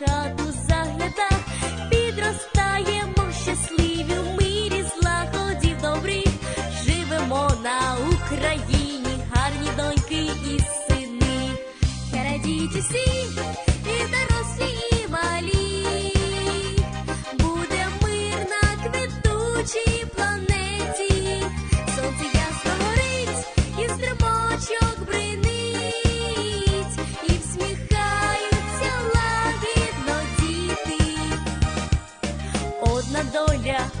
Shraddha doya.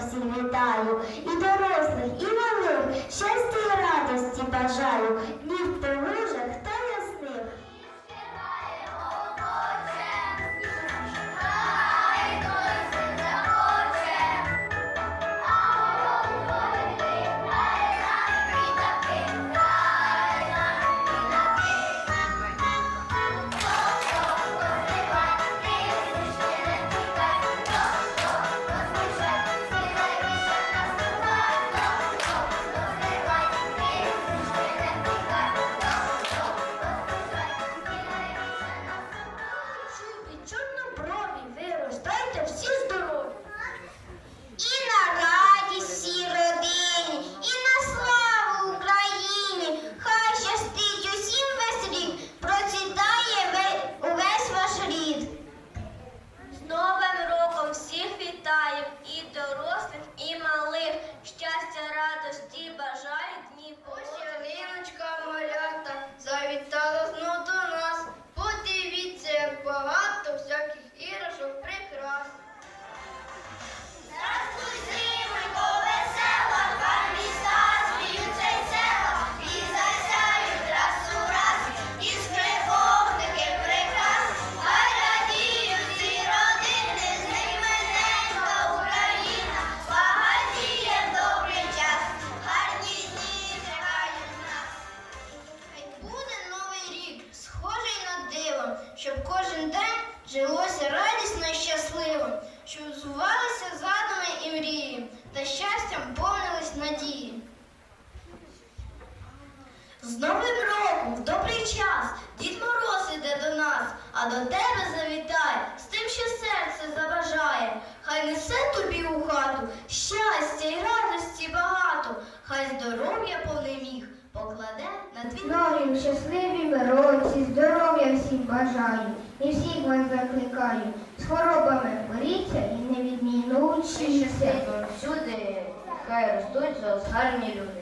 всім вітаю, і дорослих, і малих, щастя і радості бажаю. а до тебе завітає з тим, що серце заважає. хай несе тобі у хату щастя й радості багато, хай здоров'я повний покладе на твій Нові щасливі ми році, здоров'я всім бажаю і всіх вас закликаю. З хворобами боріться і невідмінно учіться. Всюди хай ростуть за гарні люди.